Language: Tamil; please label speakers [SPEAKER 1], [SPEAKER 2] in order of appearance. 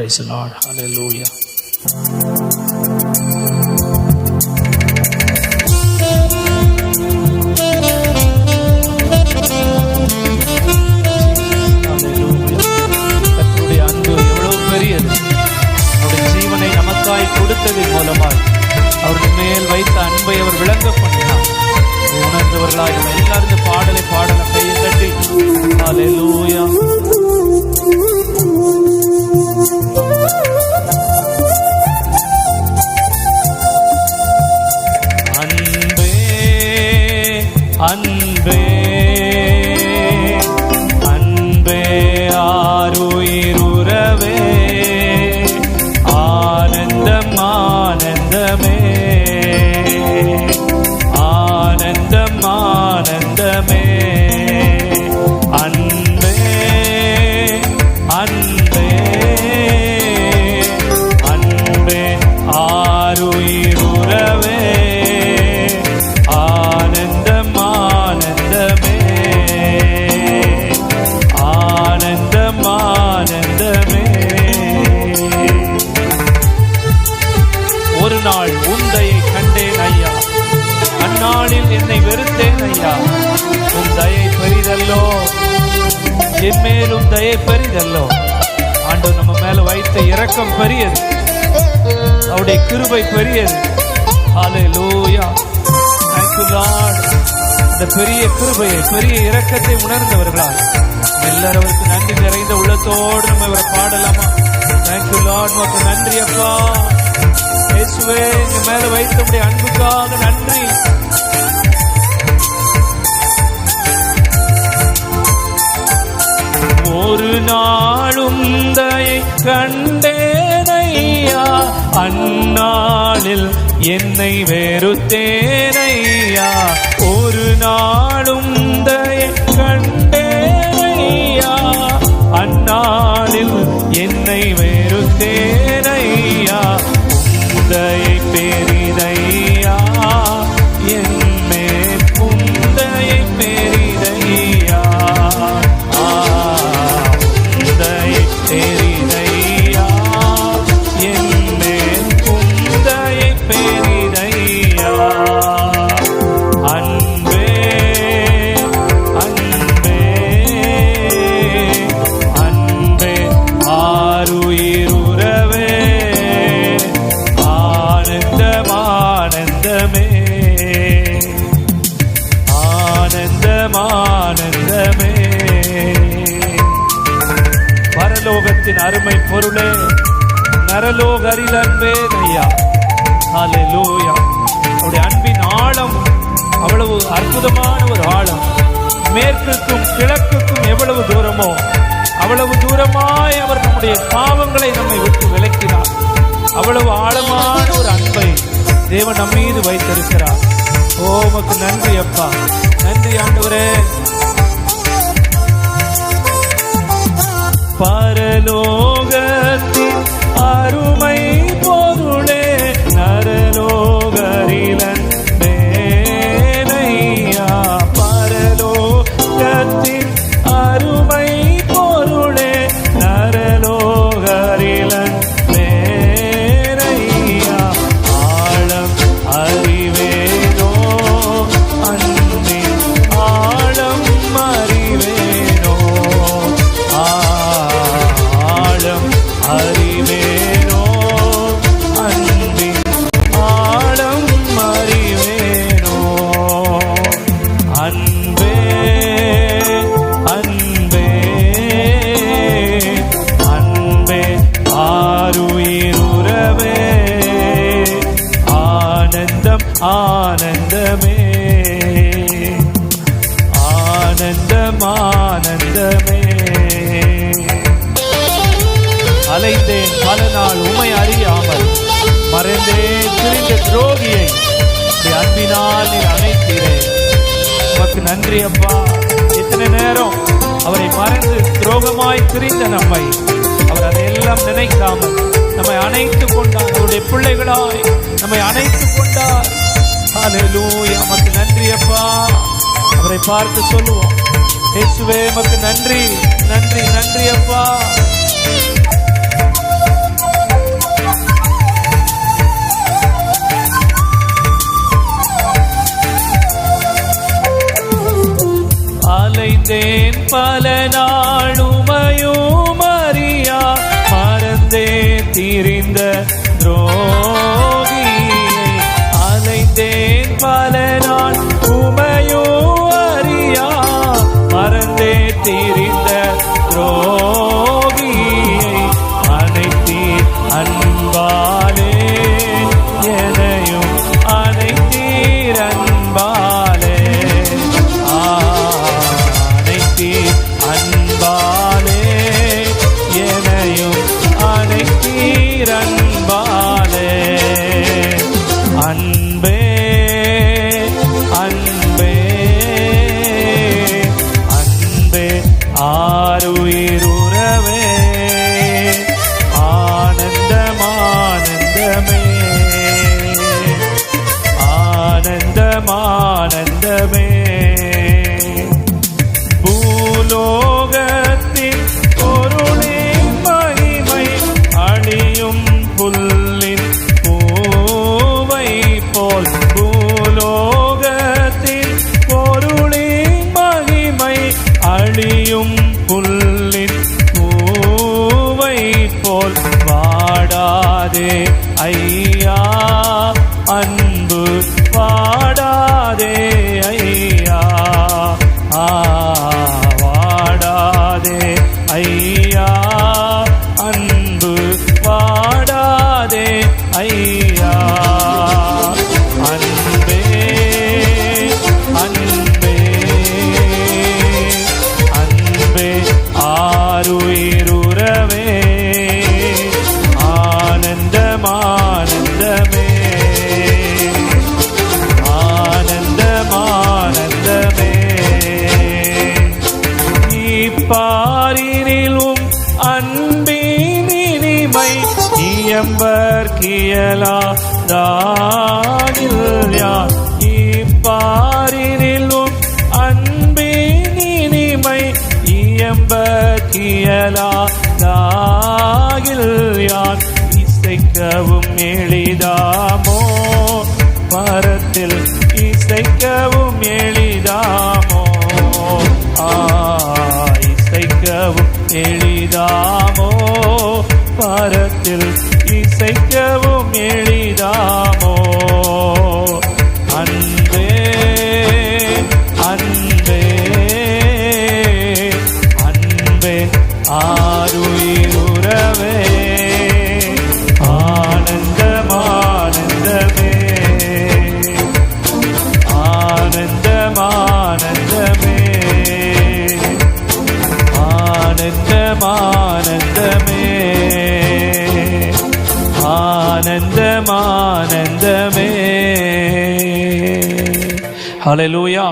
[SPEAKER 1] Praise the Lord. Hallelujah. கொடுத்ததின் மூலமாய் அவருடைய மேல் வைத்த அன்பை அவர் விளங்க பண்ணினார் உணர்ந்தவர்களாய் நம்ம எல்லாரும் பாடலை பாடலாம் கையை தட்டி Hallelujah. அன்பே நாள் உந்தையை கண்டேன் ஐயா. அந்நாளில் என்னை வெறுத்தேன் ஐயா. உன் தயை பெரிதல்லோ. என் மேலும் தயை பெரிதல்லோ. ஆண்டு நம்ம மேல வைத்த இரக்கம் பெரியது. அவருடைய கிருபை பெரியது. ஹாலே லூயா தேங்க்யூ காட் இந்த பெரிய கிருபையை பெரிய இரக்கத்தை உணர்ந்தவர்களால் எல்லாரவருக்கு நன்றி நிறைந்த உள்ளத்தோடு நம்ம இவரை பாடலாமா? Thank you God lord. நன்றி அப்பா. இயேசுவே எங்க மேல வைத்தபடி அன்புக்காக நன்றி. ஒரு நாளும் தயை கண்டேனையா அந்நாளில் என்னை வெறுத்தேனையா. ஒரு நாளும் பரலோகத்தின் அருமை பொருளே நரலோக அரில் அன்பே ஐயா ஹalleluya. அவருடைய அன்பின் ஆழம் அவ்வளவு அற்புதமான ஒரு ஆழம். மேற்குக்கும் கிழக்குக்கும் எவ்வளவு தூரமோ அவ்வளவு தூரமாய் அவர் நம்முடைய பாவங்களை நம்மை விட்டு விலக்கினார். அவ்வளவு ஆழமான ஒரு அன்பை தேவன் நம்மீது வைத்திருக்கிறார். ஓமக்கு நன்றி அப்பா. நன்றி ஆண்டவரே. பரலோகத்தின் அலைந்தேன் பல நாள் உமை அறியாமல். மறைந்தேன் திரிந்த துரோகியை அன்பினால் நீ அணைத்தீரே உமக்கு நன்றி அப்பா. இத்தனை நேரம் அவரை மறந்து துரோகமாய் திரிந்த நம்மை. அவர் அதையெல்லாம் நினைக்காமல் நம்மை அணைத்துக் கொண்டார். அவருடைய பிள்ளைகளாய் நம்மை அணைத்துக் கொண்டார். ஹalleluya. நன்றி அப்பா. அவரை பார்த்து சொல்லுவோம். இயேசுவே உமக்கு நன்றி. நன்றி நன்றி அப்பா. பல நாளுமையும் அறியா மறந்தே திரிந்த அனைத்தீர் அன்பே அன்பே அன்பே ஆருயிருறவே ஆனந்தமானந்தமே. ஆனந்தமானந்தமே. பூவை போல் பூலோகத்தின் பொருளின் மகிமை அழியும் புல்லின் பூவை போல் வாடாதே ஐயா அன் இயம்பர் கியலா தாகில் இசைக்கவும் எளிதாமோ? மரத்தில் இசைக்கவும் எளிதாமோ? ஆ இசைக்கவும் எளிதாமோ? மரத்தில் இசைக்கவும் ஹலலூயா